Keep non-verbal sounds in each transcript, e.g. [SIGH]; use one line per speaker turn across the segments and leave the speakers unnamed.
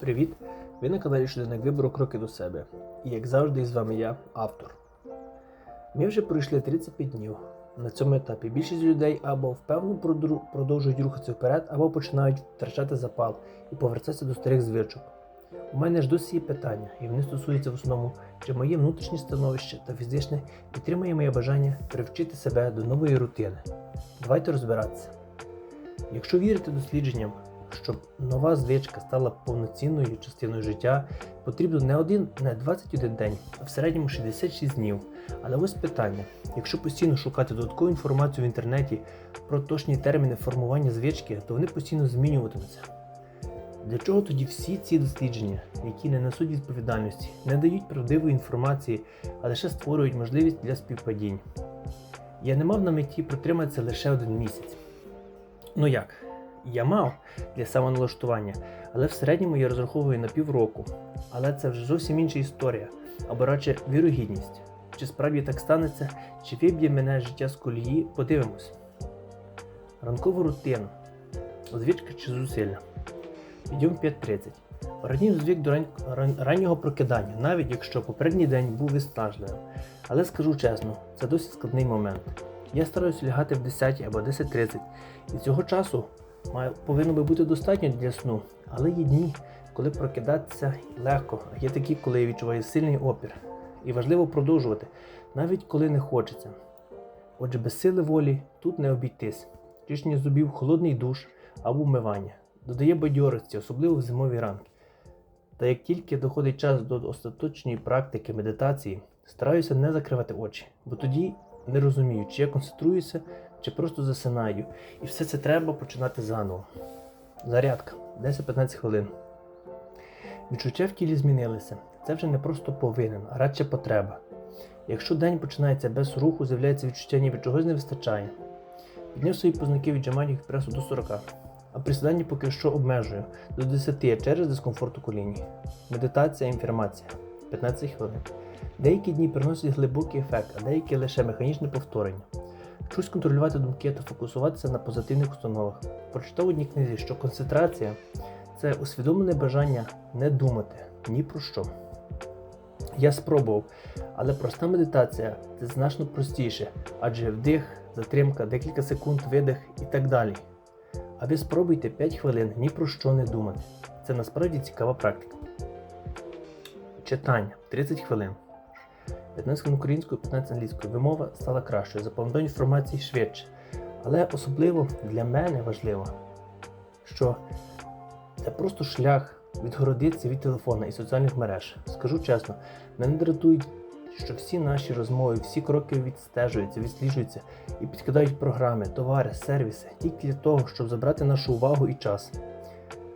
Привіт! Ви на каналі Щоденник вибору Кроки до себе. І як завжди, з вами я, автор. Ми вже пройшли 35 днів. На цьому етапі більшість людей або продру- продовжують рухатися вперед, або починають втрачати запал і повертатися до старих звичок. У мене ж досі є питання, і вони стосуються в основному, чи моє внутрішнє становище та фізичне підтримує моє бажання привчити себе до нової рутини. Давайте розбиратися. Якщо вірити дослідженням, щоб нова звичка стала повноцінною частиною життя, потрібно не один, не 21 день, а в середньому 66 днів. Але ось питання: якщо постійно шукати додаткову інформацію в інтернеті про точні терміни формування звички, то вони постійно змінюватимуться. Для чого тоді всі ці дослідження, які не несуть відповідальності, не дають правдивої інформації, а лише створюють можливість для співпадінь? Я не мав на меті протриматися лише один місяць. Ну як? Я мав для самоналаштування, але в середньому я розраховую на півроку. Але це вже зовсім інша історія, або радше вірогідність. Чи справді так станеться, чи виб'є мене життя з колії, подивимось. Ранкову рутину. Звичка чи зусилля. Підйом 5.30. Організм звик до ран... ран- раннього прокидання, навіть якщо попередній день був виснажливим. Але скажу чесно, це досить складний момент. Я стараюся лягати в 10 або 10.30, і цього часу має, повинно би бути достатньо для сну, але є дні, коли прокидатися легко, а є такі, коли я відчуваю сильний опір. І важливо продовжувати, навіть коли не хочеться. Отже, без сили волі тут не обійтись. Чищення зубів, холодний душ або вмивання. Додає бадьорості, особливо в зимові ранки. Та як тільки доходить час до остаточної практики медитації, стараюся не закривати очі, бо тоді не розумію, чи я концентруюся, чи просто засинаю. І все це треба починати заново. Зарядка 10-15 хвилин. Відчуття в тілі змінилися. Це вже не просто повинен, а радше потреба. Якщо день починається без руху, з'являється відчуття, ніби чогось не вистачає. Підняв свої познаки віджимання від пресу до 40, а присідання поки що обмежую до 10 через дискомфорт у коліні. Медитація, інформація 15 хвилин. Деякі дні приносять глибокий ефект, а деякі лише механічне повторення. Вчусь контролювати думки та фокусуватися на позитивних установах. Прочитав у одній книзі, що концентрація це усвідомлене бажання не думати ні про що. Я спробував, але проста медитація це значно простіше, адже вдих, затримка, декілька секунд, видих і так далі. А ви спробуйте 5 хвилин ні про що не думати. Це насправді цікава практика. Читання 30 хвилин. 15 хвилин українською, 15 англійською. Вимова стала кращою, запам'ятовування інформації швидше. Але особливо для мене важливо, що це просто шлях відгородитися від телефона і соціальних мереж. Скажу чесно, мене дратують, що всі наші розмови, всі кроки відстежуються, відсліджуються і підкидають програми, товари, сервіси тільки для того, щоб забрати нашу увагу і час.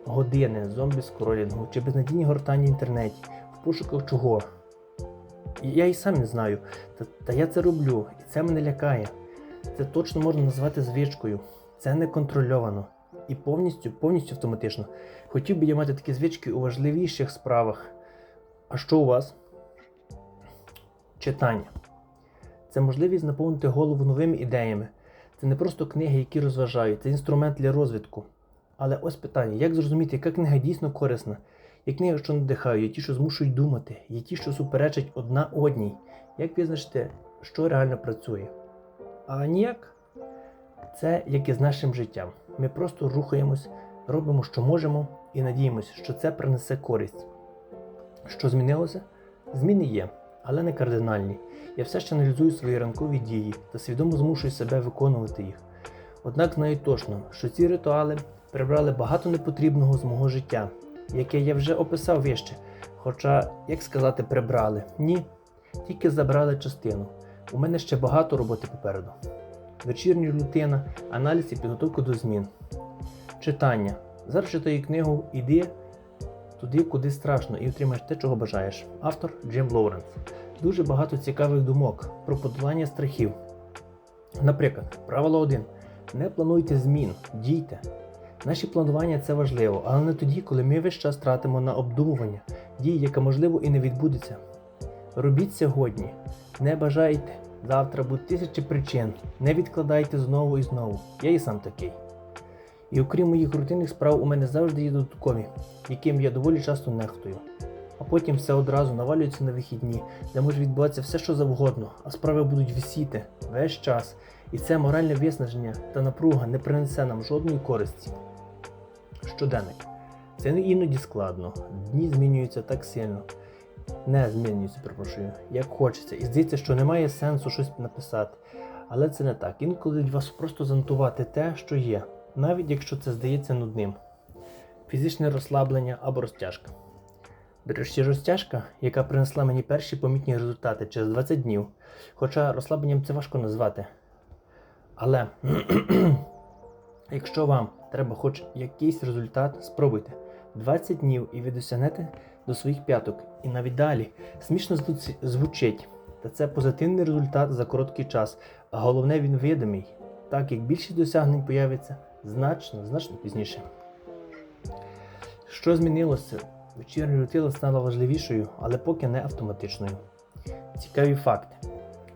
Години зомбі скролінгу чи безнадійні гортання в інтернеті в пошуках чого. Я і сам не знаю, та, та я це роблю, і це мене лякає. Це точно можна назвати звичкою. Це не контрольовано і повністю, повністю автоматично. Хотів би я мати такі звички у важливіших справах. А що у вас? Читання. Це можливість наповнити голову новими ідеями. Це не просто книги, які розважають, це інструмент для розвитку. Але ось питання: як зрозуміти, яка книга дійсно корисна? Є книги, що надихають, є ті, що змушують думати, є ті, що суперечать одна одній. Як визначити, що реально працює? А ніяк. Це як і з нашим життям. Ми просто рухаємось, робимо, що можемо, і надіємося, що це принесе користь. Що змінилося? Зміни є, але не кардинальні. Я все ще аналізую свої ранкові дії та свідомо змушую себе виконувати їх. Однак знаю точно, що ці ритуали прибрали багато непотрібного з мого життя, яке я вже описав вище. Хоча, як сказати, прибрали? Ні, тільки забрали частину. У мене ще багато роботи попереду. Вечірня рутина, аналіз і підготовка до змін. Читання. Зараз читаю книгу Іди туди, куди страшно, і отримаєш те, чого бажаєш. Автор Джим Лоуренс. Дуже багато цікавих думок про подолання страхів. Наприклад, правило 1. Не плануйте змін, дійте. Наші планування це важливо, але не тоді, коли ми весь час тратимо на обдумування дій, яка можливо і не відбудеться. Робіть сьогодні, не бажайте. Завтра будуть тисячі причин. Не відкладайте знову і знову. Я і сам такий. І окрім моїх рутинних справ, у мене завжди є додаткові, яким я доволі часто нехтую. А потім все одразу навалюється на вихідні, де може відбуватися все, що завгодно, а справи будуть висіти весь час. І це моральне виснаження та напруга не принесе нам жодної користі. Щоденник. Це іноді складно. Дні змінюються так сильно. Не змінюються, перепрошую, як хочеться. І здається, що немає сенсу щось написати. Але це не так. Інколи вас просто занотувати те, що є, навіть якщо це здається нудним. Фізичне розслаблення або розтяжка. Нарешті розтяжка, яка принесла мені перші помітні результати через 20 днів. Хоча розслабленням це важко назвати. Але [CLEARS THROAT] якщо вам треба хоч якийсь результат, спробуйте. 20 днів і ви досягнете до своїх п'яток і навіть далі. Смішно звучить, та це позитивний результат за короткий час, а головне він видимий, так як більшість досягнень появиться значно, значно пізніше. Що змінилося? Вечірня рутина стала важливішою, але поки не автоматичною. Цікаві факти.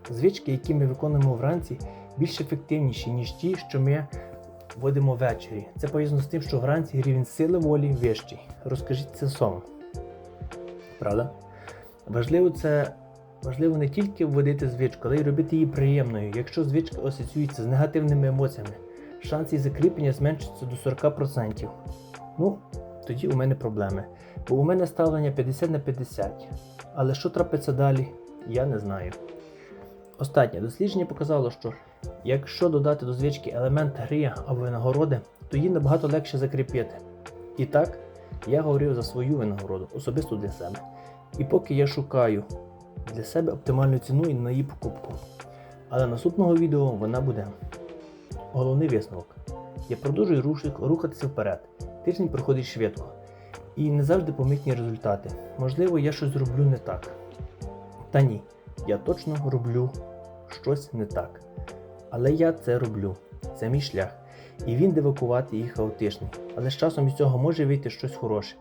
Звички, які ми виконуємо вранці, більш ефективніші, ніж ті, що ми вводимо ввечері. Це пов'язано з тим, що вранці рівень сили волі вищий. Розкажіть це сон. Правда? Важливо це важливо не тільки вводити звичку, але й робити її приємною. Якщо звичка асоціюється з негативними емоціями, шанс її закріплення зменшується до 40%. Ну, тоді у мене проблеми. Бо у мене ставлення 50 на 50. Але що трапиться далі, я не знаю. Останнє дослідження показало, що якщо додати до звички елемент гри або винагороди, то її набагато легше закріпити. І так, я говорив за свою винагороду, особисто для себе. І поки я шукаю для себе оптимальну ціну і на її покупку. Але наступного відео вона буде. Головний висновок. Я продовжую рушик- рухатися вперед. Тиждень проходить швидко. І не завжди помітні результати. Можливо, я щось зроблю не так. Та ні, я точно роблю щось не так. Але я це роблю. Це мій шлях. І він дивакуватий і хаотичний. Але з часом із цього може вийти щось хороше.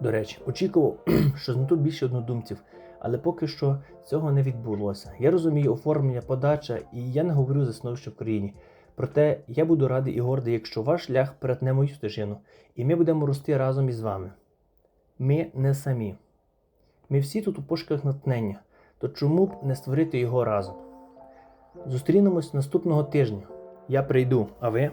До речі, очікував, [CLEARS THROAT] що знайду більше однодумців, але поки що цього не відбулося. Я розумію оформлення, подача, і я не говорю за становище в країні. Проте я буду радий і гордий, якщо ваш шлях перетне мою стежину, і ми будемо рости разом із вами. Ми не самі. Ми всі тут у пошуках натхнення, то чому б не створити його разом? Зустрінемось наступного тижня. Я прийду, а ви?